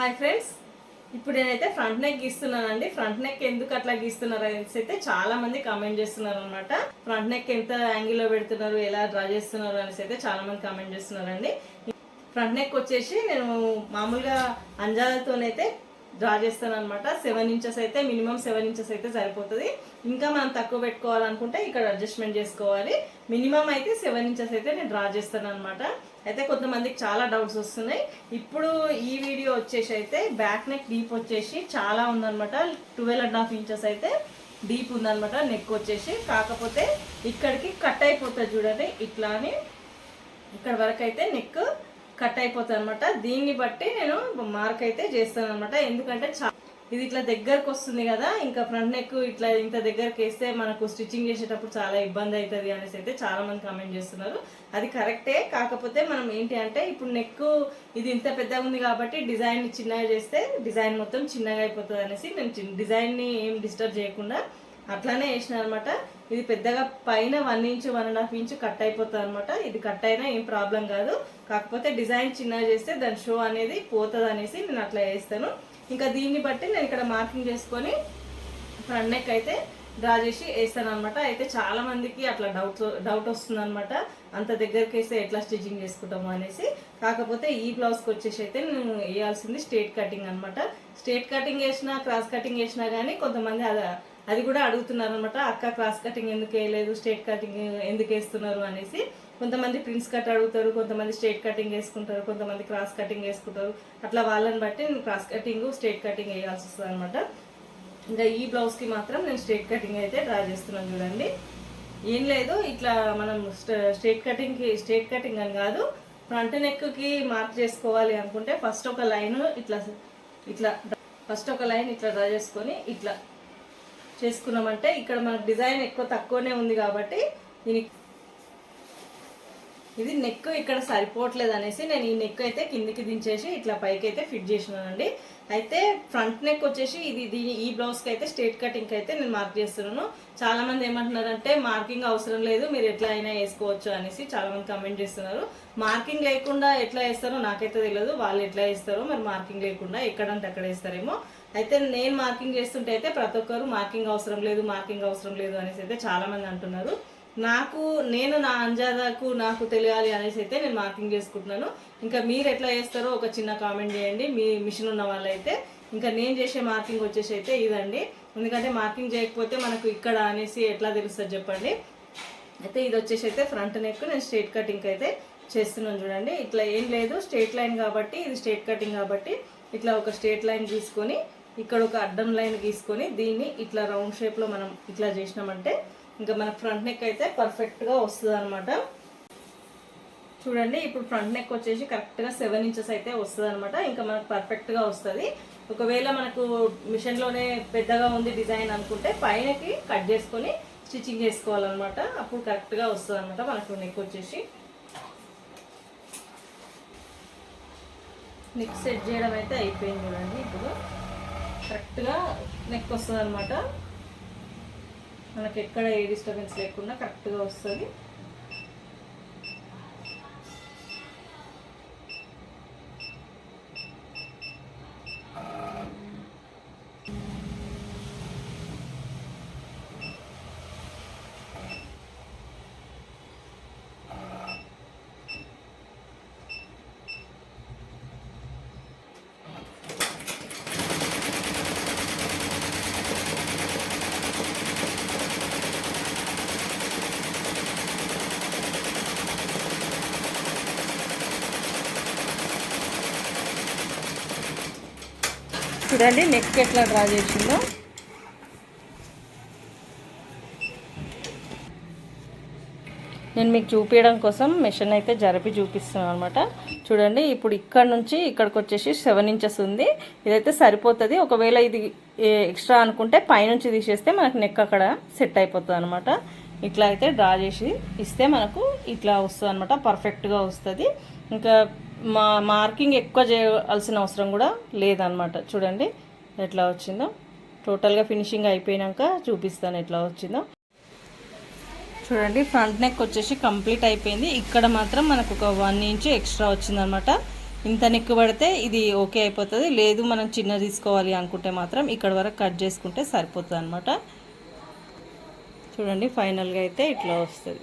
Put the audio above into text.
Hi friends ఇప్పుడు నేనైతే front neck గీస్తున్నానండి. ఫ్రంట్ నెక్ ఎందుకు అట్లా గీస్తున్నారు అనేసి అయితే చాలా మంది కామెంట్ చేస్తున్నారు అనమాట ఫ్రంట్ నెక్ ఎంత యాంగిల్లో పెడుతున్నారు ఎలా డ్రా చేస్తున్నారు అనేసి అయితే చాలా మంది కామెంట్ చేస్తున్నారండి. ఫ్రంట్ నెక్ వచ్చేసి నేను మామూలుగా అంజాలతోనైతే డ్రా చేస్తాను అనమాట సెవెన్ ఇంచెస్ అయితే మినిమం సెవెన్ ఇంచెస్ అయితే సరిపోతుంది. ఇంకా మనం తక్కువ పెట్టుకోవాలనుకుంటే ఇక్కడ అడ్జస్ట్మెంట్ చేసుకోవాలి. మినిమం అయితే సెవెన్ ఇంచెస్ అయితే నేను డ్రా చేస్తాను అనమాట అయితే కొంతమందికి చాలా డౌట్స్ వస్తున్నాయి. ఇప్పుడు ఈ వీడియో వచ్చేసి అయితే బ్యాక్ నెక్ డీప్ వచ్చేసి చాలా ఉందనమాట ట్వెల్వ్ అండ్ హాఫ్ ఇంచెస్ అయితే డీప్ ఉందనమాట నెక్ వచ్చేసి. కాకపోతే ఇక్కడికి కట్ అయిపోతుంది చూడండి. ఇట్లా అని ఇక్కడ వరకు అయితే నెక్ కట్ అయిపోతుంది అనమాట దీన్ని బట్టి నేను మార్క్ అయితే చేస్తాను అనమాట ఎందుకంటే చా- ఇది ఇట్లా దగ్గరకు వస్తుంది కదా ఇంకా ఫ్రంట్ నెక్ ఇట్లా ఇంత దగ్గరకు వేస్తే మనకు స్టిచ్చింగ్ చేసేటప్పుడు చాలా ఇబ్బంది అవుతుంది అనేసి అయితే చాలా మంది కామెంట్ చేస్తున్నారు. అది కరెక్టే కాకపోతే మనం ఏంటి అంటే ఇప్పుడు నెక్ ఇది ఇంత పెద్దగా ఉంది కాబట్టి డిజైన్ చిన్నగా చేస్తే డిజైన్ మొత్తం చిన్నగా అయిపోతుంది అనేసి నేను చిన్న- డిజైన్ని ఏం డిస్టర్బ్ చేయకుండా అట్లానే వేసిన అనమాట ఇది పెద్దగా పైన one inch one and half inch cut అయిపోతుంది అనమాట ఇది కట్ అయినా ఏం ప్రాబ్లం కాదు. కాకపోతే డిజైన్ చిన్నగా చేస్తే దాని షో అనేది పోతుంది అనేసి నేను అట్లా వేస్తాను ఇంకా దీన్ని బట్టి నేను ఇక్కడ మార్కింగ్ చేసుకొని ఫ్రంట్ నెక్ అయితే డ్రా చేసి వేస్తాను అనమాట అయితే చాలా మందికి అట్లా డౌట్ డౌట్ వస్తుంది అనమాట అంత దగ్గరికి వేస్తే ఎట్లా స్టిచ్చింగ్ చేసుకుంటాము అనేసి. కాకపోతే ఈ బ్లౌజ్కి వచ్చేసి అయితే నేను వేయాల్సింది స్ట్రేట్ కటింగ్ అనమాట స్ట్రేట్ కటింగ్ వేసినా క్రాస్ కటింగ్ వేసినా కానీ కొంతమంది అది అది కూడా అడుగుతున్నారు అనమాట అక్క క్రాస్ కటింగ్ ఎందుకు వేయలేదు? స్ట్రేట్ కటింగ్ ఎందుకు వేస్తున్నారు? అనేసి. కొంతమంది ప్రిన్స్ కట్ అడుగుతారు కొంతమంది స్ట్రేట్ కటింగ్ వేసుకుంటారు కొంతమంది క్రాస్ కటింగ్ వేసుకుంటారు. అట్లా వాళ్ళని బట్టి నేను క్రాస్ కటింగ్ స్ట్రేట్ కటింగ్ వేయాల్సి వస్తుంది అనమాట ఇంకా ఈ బ్లౌజ్కి మాత్రం నేను స్ట్రేట్ కటింగ్ అయితే డ్రా చేస్తున్నాను చూడండి. ఏం లేదు ఇట్లా మనం స్ట- స్ట్రేట్ కటింగ్కి స్ట్రేట్ కటింగ్ అని కాదు ఫ్రంట్ నెక్కి మార్క్ చేసుకోవాలి అనుకుంటే ఫస్ట్ ఒక లైన్ ఇట్లా ఇట్లా ఫస్ట్ ఒక లైన్ ఇట్లా డ్రా చేసుకొని ఇట్లా చేసుకున్నామంటే ఇక్కడ మనకు డిజైన్ ఎక్కువ తక్కువనే ఉంది కాబట్టి దీనికి ఇది నెక్ ఇక్కడ సరిపోవట్లేదు అనేసి నేను ఈ నెక్ అయితే కిందికి దించేసి ఇట్లా పైకి అయితే ఫిట్ చేసినానండి. అయితే ఫ్రంట్ నెక్ వచ్చేసి ఇది దీని ఈ బ్లౌజ్కి అయితే స్ట్రేట్ కటింగ్కి అయితే నేను మార్క్ చేస్తున్నాను. చాలా మంది ఏమంటున్నారంటే మార్కింగ్ అవసరం లేదు మీరు ఎట్లా అయినా వేసుకోవచ్చు అనేసి చాలామంది కమెంట్ చేస్తున్నారు. మార్కింగ్ లేకుండా ఎట్లా వేస్తారో నాకైతే తెలియదు. వాళ్ళు ఎట్లా వేస్తారో మరి మార్కింగ్ లేకుండా ఎక్కడంటే అక్కడ వేస్తారేమో. అయితే నేను మార్కింగ్ చేస్తుంటే అయితే ప్రతి ఒక్కరు మార్కింగ్ అవసరం లేదు మార్కింగ్ అవసరం లేదు అనేసి అయితే చాలామంది అంటున్నారు. నాకు నేను నా అంజాదాకు నాకు తెలియాలి అనేసి అయితే నేను మార్కింగ్ చేసుకుంటున్నాను. ఇంకా మీరు ఎట్లా చేస్తారో ఒక చిన్న కామెంట్ చేయండి. మీ మిషన్ ఉన్న వాళ్ళైతే ఇంకా నేను చేసే మార్కింగ్ వచ్చేసి అయితే ఇదండి. ఎందుకంటే మార్కింగ్ చేయకపోతే మనకు ఇక్కడ అనేసి ఎట్లా తెలుస్తుంది చెప్పండి. అయితే ఇది వచ్చేసి అయితే ఫ్రంట్ నెక్ నేను స్ట్రేట్ కటింగ్ అయితే చేస్తున్నాను చూడండి. ఇట్లా ఏం లేదు స్ట్రేట్ లైన్ కాబట్టి ఇది స్ట్రేట్ కటింగ్ కాబట్టి ఇట్లా ఒక స్ట్రేట్ లైన్ తీసుకొని ఇక్కడ ఒక అడ్డం లైన్ తీసుకొని దీన్ని ఇట్లా రౌండ్ షేప్లో మనం ఇట్లా చేసినామంటే ఇంకా మన ఫ్రంట్ నెక్ అయితే పర్ఫెక్ట్గా వస్తుంది అనమాట చూడండి ఇప్పుడు ఫ్రంట్ నెక్ వచ్చేసి కరెక్ట్గా సెవెన్ ఇంచెస్ అయితే వస్తుంది అనమాట ఇంకా మనకు పర్ఫెక్ట్గా వస్తుంది. ఒకవేళ మనకు మిషన్లోనే పెద్దగా ఉంది డిజైన్ అనుకుంటే పైనకి కట్ చేసుకొని స్టిచ్చింగ్ చేసుకోవాలన్నమాట. అప్పుడు కరెక్ట్గా వస్తుంది అనమాట మనకు నెక్ వచ్చేసి. నెక్ సెట్ చేయడం అయితే అయిపోయింది చూడండి ఇప్పుడు కరెక్ట్గా నెక్ వస్తుంది అనమాట మనకి ఎక్కడ ఏ డిస్టర్బెన్స్ లేకుండా కరెక్ట్గా వస్తుంది. చూడండి నెక్ ఎట్లా డ్రా చేసిందో. నేను మీకు చూపించడం కోసం మిషన్ అయితే జరిపి చూపిస్తున్నాను అనమాట చూడండి ఇప్పుడు ఇక్కడ నుంచి ఇక్కడికి వచ్చేసి సెవెన్ ఇంచెస్ ఉంది. ఇదైతే సరిపోతుంది. ఒకవేళ ఇది ఎక్స్ట్రా అనుకుంటే పైనుంచి తీసేస్తే మనకు నెక్ అక్కడ సెట్ అయిపోతుంది అనమాట ఇట్లా అయితే డ్రా చేసి ఇస్తే మనకు ఇట్లా వస్తుంది అనమాట పర్ఫెక్ట్గా వస్తుంది. ఇంకా మా మార్కింగ్ ఎక్కువ చేయాల్సిన అవసరం కూడా లేదనమాట చూడండి ఎట్లా వచ్చిందో. టోటల్గా ఫినిషింగ్ అయిపోయినాక చూపిస్తాను ఎట్లా వచ్చిందో. చూడండి ఫ్రంట్ నెక్ వచ్చేసి కంప్లీట్ అయిపోయింది. ఇక్కడ మాత్రం మనకు ఒక వన్ ఇంచ్ ఎక్స్ట్రా వచ్చిందనమాట ఇంత నెక్ పడితే ఇది ఓకే అయిపోతుంది. లేదు మనం చిన్న తీసుకోవాలి అనుకుంటే మాత్రం ఇక్కడ వరకు కట్ చేసుకుంటే సరిపోతుంది అనమాట చూడండి ఫైనల్గా అయితే ఇట్లా వస్తుంది.